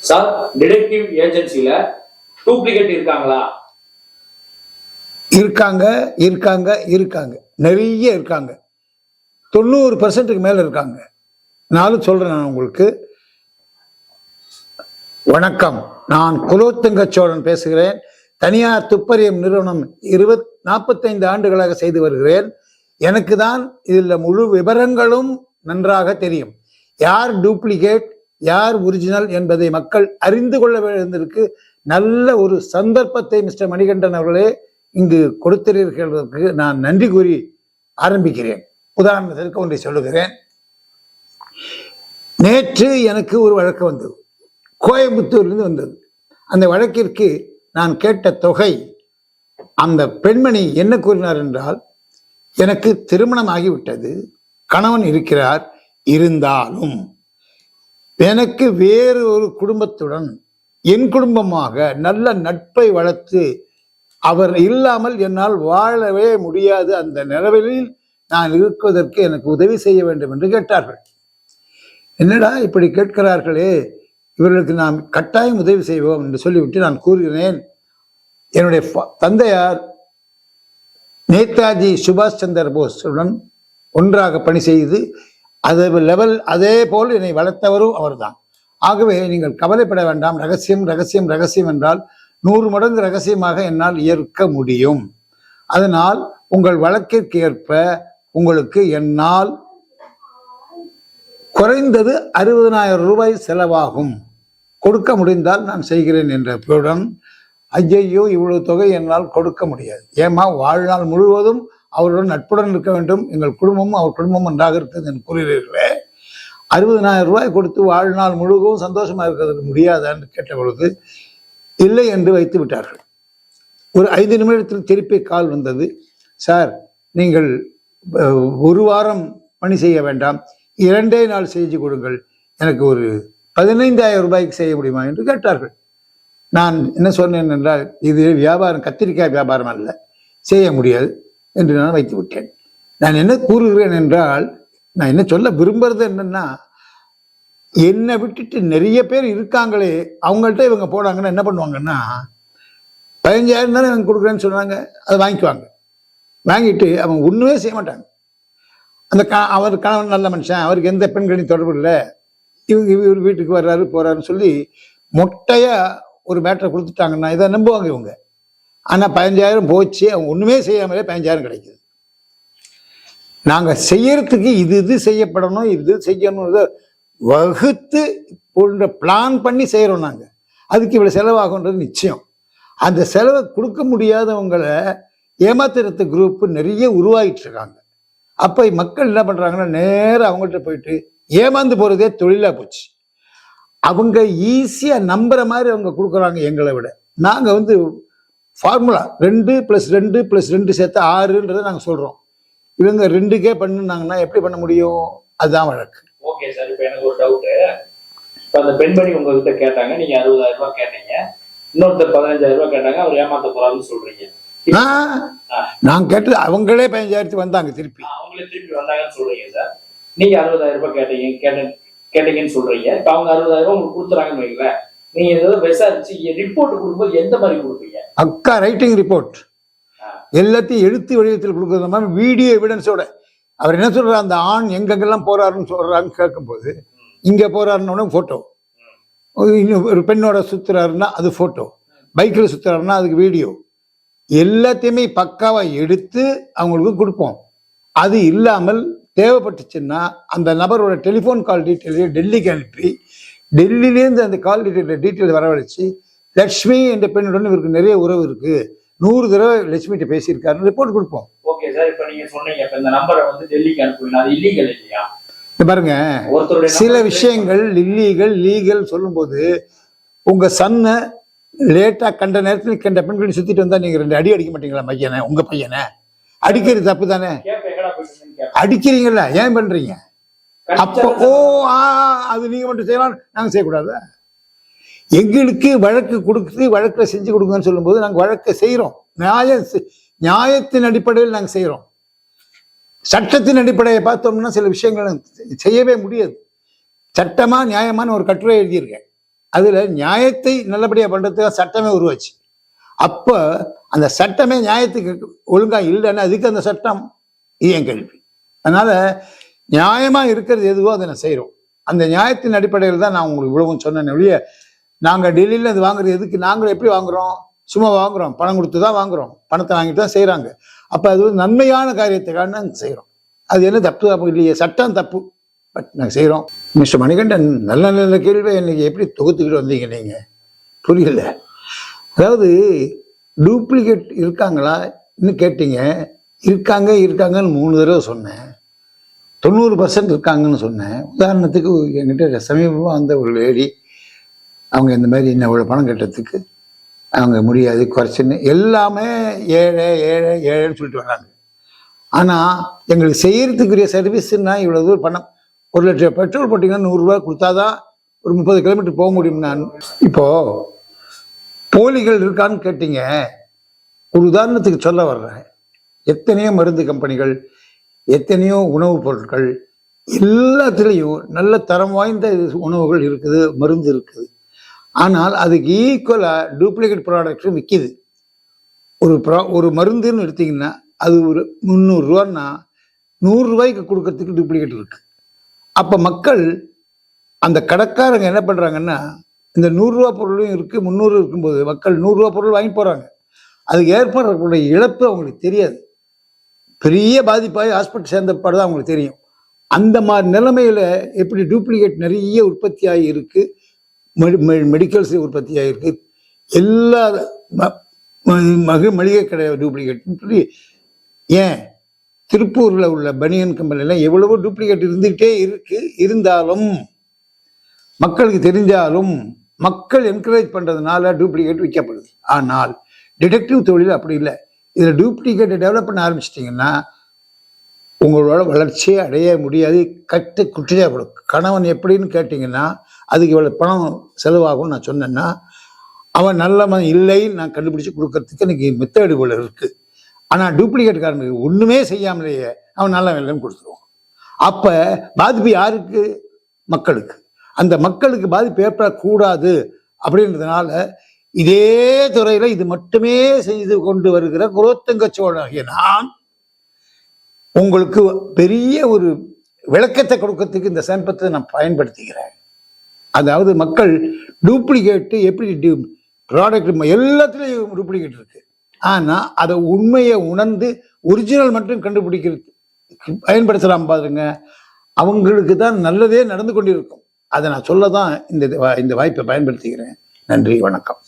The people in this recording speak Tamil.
சார் டிடெக்டிவ் ஏஜென்சியில டூப்ளிகேட் இருக்காங்களா? இருக்காங்க இருக்காங்க இருக்காங்க. நிறைய இருக்காங்க. தொண்ணூறு பர்சன்ட்டுக்கு மேலே இருக்காங்க. நானும் சொல்கிறேன் நான் உங்களுக்கு. வணக்கம். நான் குலோத்துங்க சோழன் பேசுகிறேன். தனியார் துப்பறியும் நிறுவனம் இருபத் நாற்பத்தைந்து ஆண்டுகளாக செய்து வருகிறேன். எனக்கு தான் இதில் முழு விவரங்களும் நன்றாக தெரியும். யார் டூப்ளிகேட் யார் ஒரிஜினல் என்பதை மக்கள் அறிந்து கொள்ள வேண்டியதற்கு நல்ல ஒரு சந்தர்ப்பத்தை மிஸ்டர் மணிகண்டன் அவர்களே இங்கு கொடுத்திருக்கிறதற்கு நான் நன்றி கூறி ஆரம்பிக்கிறேன். உதாரணத்திற்கு ஒன்றை சொல்லுகிறேன். நேற்று எனக்கு ஒரு வழக்கு வந்தது. கோயம்புத்தூர்லேருந்து வந்தது. அந்த வழக்கிற்கு நான் கேட்ட தொகை அந்த பெண்மணி என்ன கூறினார் என்றால் எனக்கு திருமணம் ஆகிவிட்டது கணவன் இருக்கிறார். இருந்தாலும் எனக்கு வேறு ஒரு குடும்பத்துடன் என் குடும்பமாக நல்ல நட்பை வளர்த்து அவர் இல்லாமல் என்னால் வாழவே முடியாது அந்த நிலவில் நான் இருப்பதற்கு எனக்கு உதவி செய்ய வேண்டும் என்று கேட்டார்கள். என்னடா இப்படி கேட்கிறார்களே? இவர்களுக்கு நாம் கட்டாயம் உதவி செய்வோம் என்று சொல்லிவிட்டு நான் கூறுகிறேன் என்னுடைய தந்தையார் நேதாஜி சுபாஷ் சந்திர போஸுடன் ஒன்றாக பணி செய்து அதே லெவல் அதே போல் என்னை வளர்த்தவரும் அவர்தான். ஆகவே நீங்கள் கவலைப்பட வேண்டாம். ரகசியம் ரகசியம் ரகசியம் என்றால் நூறு மடங்கு ரகசியமாக என்னால் ஏற்க முடியும். அதனால் உங்கள் வழக்கிற்கு ஏற்ப உங்களுக்கு என்னால் குறைந்தது அறுபதனாயிரம் ரூபாய் செலவாகும். கொடுக்க முடிந்தால் நான் செய்கிறேன் என்ற பொருடன் ஐயையோ இவ்வளவு தொகை என்னால் கொடுக்க முடியாது. ஏமா வாழ்நாள் முழுவதும் அவருடன் நட்புடன் இருக்க வேண்டும். எங்கள் குடும்பமும் அவர் குடும்பம் நன்றாக இருக்கிறது என்று கூறுகிறீர்களே. அறுபதனாயிரம் ரூபாய் கொடுத்து வாழ்நாள் முழுவதும் சந்தோஷமாக இருக்கிறது முடியாதான்னு கேட்ட பொழுது இல்லை என்று வைத்து விட்டார்கள். ஒரு ஐந்து நிமிடத்தில் திருப்பி கால் வந்தது. சார் நீங்கள் ஒரு வாரம் பணி செய்ய வேண்டாம். இரண்டே நாள் செஞ்சு கொடுங்கள். எனக்கு ஒரு பதினைந்தாயிரம் ரூபாய்க்கு செய்ய முடியுமா? என்று கேட்டார்கள். நான் என்ன சொன்னேன் என்றால் இது வியாபாரம் கத்திரிக்காய் வியாபாரம் அல்ல. செய்ய முடியாது. என்று நான் வைத்து விட்டேன் நான் என்ன கூறுகிறேன் என்றால் நான் என்ன சொல்ல விரும்புறது என்னன்னா என்னை விட்டுட்டு நிறைய பேர் இருக்காங்களே அவங்கள்ட்ட இவங்க போனாங்கன்னா என்ன பண்ணுவாங்கன்னா பதினஞ்சாயிரம் தானே இவங்க கொடுக்குறேன்னு சொன்னாங்க அதை வாங்கிக்குவாங்க. வாங்கிட்டு அவங்க ஒன்றுமே செய்ய மாட்டாங்க. அந்த க அவர் கணவன் நல்ல மனுஷன் அவருக்கு எந்த பெண்களையும் தொடர்பு இல்லை. இவங்க இவர் வீட்டுக்கு வர்றாரு போறாருன்னு சொல்லி மொட்டையாக ஒரு மேட்டரை கொடுத்துட்டாங்கன்னா இதை நம்புவாங்க இவங்க. ஆனால் பதினஞ்சாயிரம் போச்சு அவங்க ஒன்றுமே செய்யாமலே பதினஞ்சாயிரம் கிடைக்குது. நாங்கள் செய்யறதுக்கு இது இது செய்யப்படணும் இது செய்யணும் வகுத்து போன்ற பிளான் பண்ணி செய்கிறோம் நாங்கள் அதுக்கு இவ்வளோ செலவாகுன்றது நிச்சயம். அந்த செலவை கொடுக்க முடியாதவங்களை ஏமாத்துறது குரூப் நிறைய உருவாகிட்டு இருக்காங்க. அப்போ மக்கள் என்ன பண்ணுறாங்கன்னா நேராக அவங்கள்ட்ட போயிட்டு ஏமாந்து போகிறதே தொழிலாக போச்சு. அவங்க ஈஸியாக நம்புகிற மாதிரி அவங்க கொடுக்குறாங்க எங்களை விட. நாங்கள் வந்து ஃபார்முலா ரெண்டு ப்ளஸ் ரெண்டு ப்ளஸ் ரெண்டு சேர்த்து ஆறுன்றதை நாங்கள் சொல்கிறோம் இவங்க ரெண்டுக்கே பண்ணுனாங்கன்னா எப்படி பண்ண முடியும்? அதுதான் வழக்கு. ஓகே சார் இப்போ எனக்கு ஒரு டவுட் இப்போ அந்த பெண்மணி உங்ககிட்ட கேட்டாங்க நீங்க அறுபதாயிரம் ரூபாய் கேட்டீங்க. இன்னொருத்தர் பதினஞ்சாயிரம் ரூபாய் கேட்டாங்க அவர் ஏமாத்த போறாருன்னு சொல்றீங்க. நான் கேட்டது அவங்களே பதினஞ்சாயிரத்துக்கு வந்தாங்க திருப்பி. அவங்களே திருப்பி வந்தாங்கன்னு சொல்றீங்க சார் நீங்க அறுபதாயிரம் ரூபாய் கேட்டீங்க கேட்ட கேட்டீங்கன்னு சொல்றீங்க. இப்போ அவங்க அறுபதாயிரம் ரூபாய் உங்களுக்கு கொடுத்துறாங்கன்னு வைங்களேன். நீங்க ஏதாவது விசாரிச்சு ரிப்போர்ட் கொடுக்கும்போது எந்த மாதிரி கொடுப்பீங்க? அக்கா ரைட்டிங் ரிப்போர்ட். எல்லாத்தையும் எழுத்து வடிவத்தில் கொடுக்குறது மாதிரி வீடியோ எவிடன்ஸோட அவர் என்ன சொல்றாரு? அந்த ஆண் எங்கெங்கெல்லாம் போறாருன்னு சொல்றான்னு கேட்கும்போது இங்க போறாருன்னு போட்டோ இன்னும் ஒரு பெண்ணோட சுத்துறாருன்னா அது போட்டோ பைக்கில் சுத்துறாருன்னா அதுக்கு வீடியோ எல்லாத்தையுமே பக்காவா எடுத்து அவங்களுக்கு கொடுப்போம். அது இல்லாமல் தேவைப்பட்டுச்சுன்னா அந்த நபரோட டெலிஃபோன் கால் டீட்டெயிலையும் டெல்லிக்கு அனுப்பி டெல்லியிலேருந்து அந்த கால் டீட்டெயில் டீட்டெயில் வரவழைச்சு லட்சுமி என்ற பெண்ணுடன் இவருக்கு நிறைய உறவு இருக்கு. நூறு தடவை லட்சுமிகிட்ட பேசியிருக்காருன்னு ரிப்போர்ட் கொடுப்போம். ஓகே சார் இப்போ நீங்க சொன்னீங்க இப்போ இந்த நம்பரை வந்து டெல்லிக்கு அனுப்புவீங்க அது இல்லீகல் இல்லையா? பாருங்க சில விஷயங்கள் இல்லீகல் லீகல் சொல்லும்போது உங்க சன்னை லேட்டா கண்ட நேரத்தில் கண்ட பெண்களை சுத்திட்டு வந்தா நீங்க ரெண்டு அடி அடிக்க மாட்டீங்களா பையனை உங்க பையனை? அடிக்கிறது தப்பு தானே. அடிக்கிறீங்கல்ல ஏன் பண்றீங்க? அப்போ ஓ ஆ அது நீங்க மட்டும் செய்யலாம் நாங்க செய்யக்கூடாது? எங்களுக்கு வழக்கு கொடுத்து வழக்கில் செஞ்சு கொடுங்கன்னு சொல்லும்போது நாங்க வழக்கை செய்கிறோம் நியாயம் நியாயத்தின் அடிப்படையில் நாங்க செய்கிறோம் சட்டத்தின் அடிப்படையை பார்த்தோம்னா சில விஷயங்கள் செய்யவே முடியாது. சட்டமா நியாயமான ஒரு கட்டுரை எழுதியிருக்கேன். அதுல நியாயத்தை நல்லபடியா பண்றதுக்கு சட்டமே உருவாச்சு. அப்ப அந்த சட்டமே நியாயத்துக்கு ஒழுங்கா இல்லைன்னா அதுக்கு அந்த சட்டம் இது என் கேள்வி அதனால நியாயமா இருக்கிறது எதுவோ அதை நான் செய்கிறோம் அந்த நியாயத்தின் அடிப்படையில் தான் நான் உங்களுக்கு இவ்வளவும் சொன்னேன் ஒழிய நாங்கள் டெல்லியில் அது வாங்குறது எதுக்கு? நாங்கள் எப்படி வாங்குறோம்? சும்மா வாங்குறோம். பணம் கொடுத்து தான் வாங்குறோம். பணத்தை வாங்கிட்டு தான் செய்கிறாங்க அப்போ அது ஒரு நன்மையான காரியத்துக்காக நாங்கள் செய்கிறோம் அது என்ன தப்பு? தப்பு இல்லையே. சட்டம் தப்பு. பட் நாங்கள் செய்கிறோம் மிஸ்டர் மணிகண்டன் நல்ல நல்ல கேள்வி இன்னைக்கு எப்படி தொகுத்துக்கிட்டு வந்தீங்க நீங்கள் புரியல. அதாவது டூப்ளிகேட் இருக்காங்களா? இன்னும் கேட்டீங்க. இருக்காங்க இருக்காங்கன்னு மூணு தடவை சொன்னேன். தொண்ணூறு பர்சன்ட் இருக்காங்கன்னு சொன்னேன். உதாரணத்துக்கு என்கிட்ட சமீபமாக வந்த ஒரு லேடி அவங்க இந்த மாதிரி என்ன இவ்வளோ பணம் கட்டுறதுக்கு அவங்க முடியாது குறைச்சின்னு எல்லாமே ஏழை ஏழை ஏழைன்னு சொல்லிட்டு வராங்க. ஆனால் எங்களுக்கு செய்கிறதுக்குரிய சர்வீஸ்னா இவ்வளோ தூரம் பணம். ஒரு லட்சம் பெட்ரோல் போட்டிங்கன்னா நூறுரூவா கொடுத்தாதான் ஒரு முப்பது கிலோமீட்டர் போக முடியும் நான். இப்போது போலிகள் இருக்கான்னு கேட்டீங்க. ஒரு உதாரணத்துக்கு சொல்ல வர்றேன். எத்தனையோ மருந்து கம்பெனிகள் எத்தனையோ உணவுப் பொருட்கள் எல்லாத்துலேயும் நல்ல தரம் வாய்ந்த உணவுகள் இருக்குது மருந்து இருக்குது. ஆனால் அதுக்கு ஈக்குவலாக டூப்ளிகேட் ப்ராடக்ட்ஸும் விற்கிது ஒரு ப்ரா ஒரு மருந்துன்னு எடுத்தீங்கன்னா அது ஒரு முந்நூறுரூவான்னா நூறுரூவாய்க்கு கொடுக்கறதுக்கு டூப்ளிகேட் இருக்குது அப்போ மக்கள் அந்த கடைக்காரங்க என்ன பண்ணுறாங்கன்னா இந்த நூறுரூவா பொருளும் இருக்குது முந்நூறு இருக்கும்போது மக்கள் நூறுரூவா பொருள் வாங்கி போகிறாங்க அதுக்கு ஏற்படக்கூடிய இழப்பு அவங்களுக்கு தெரியாது. பெரிய பாதிப்பாகி ஹாஸ்பிட்டல் சேர்ந்த தான் அவங்களுக்கு தெரியும். அந்த மாதிரி நிலைமையில் எப்படி டூப்ளிகேட் நிறைய உற்பத்தி ஆகியிருக்கு மெடிக்கல்ஸ் உற்பத்தி ஆகியிருக்கு எல்லா ம- ம- மளிகை கடை டூப்ளிகேட்னு சொல்லி ஏன்? திருப்பூரில் உள்ள பனியன் கம்பெனிலாம் எவ்வளவோ டூப்ளிகேட் இருந்துகிட்டே இருக்கு. இருந்தாலும் மக்களுக்கு தெரிஞ்சாலும் மக்கள் என்கரேஜ் பண்ணுறதுனால டூப்ளிகேட் விற்கப்படுது. ஆனால் டிடெக்டிவ் தொழில் அப்படி இல்லை. இதில் டூப்ளிகேட்டை டெவலப் பண்ண ஆரம்பிச்சிட்டிங்கன்னா உங்களோட வளர்ச்சியை அடைய முடியாது. கட்டு குற்றியாகப்படும் கணவன் எப்படின்னு கேட்டிங்கன்னா அதுக்கு இவ்வளோ பணம் செலவாகும்னு நான் சொன்னேன்னா அவன் நல்லவன் இல்லைன்னு நான் கண்டுபிடிச்சி கொடுக்கறதுக்கு எனக்கு மெத்தேடு போல இருக்குது ஆனால் டூப்ளிகேட்காரனுக்கு ஒன்றுமே செய்யாமலேயே அவன் நல்லவன் இல்லைன்னு கொடுத்துருவான். அப்போ பாதிப்பு யாருக்கு? மக்களுக்கு. அந்த மக்களுக்கு பாதிப்பு ஏற்படக்கூடாது அப்படின்றதுனால இதே துறையில இது மட்டுமே செய்து கொண்டு வருகிற குலோத்துங்க சோழனாகிய நான் உங்களுக்கு பெரிய ஒரு விளக்கத்தை கொடுக்கறதுக்கு இந்த சம்பத்தை நான் பயன்படுத்திக்கிறேன் அதாவது மக்கள் டூப்ளிகேட்டு எப்படி ப்ராடக்ட் எல்லாத்துலேயும் டூப்ளிகேட் இருக்கு. ஆனால் அதை உண்மையை உணர்ந்து ஒரிஜினல் மட்டும் கண்டுபிடிக்கிறது பயன்படுத்தலாம் பாருங்க. அவங்களுக்கு தான் நல்லதே நடந்து கொண்டிருக்கும். அதை நான் சொல்ல தான் இந்த இந்த வாய்ப்பை பயன்படுத்திக்கிறேன் நன்றி வணக்கம்.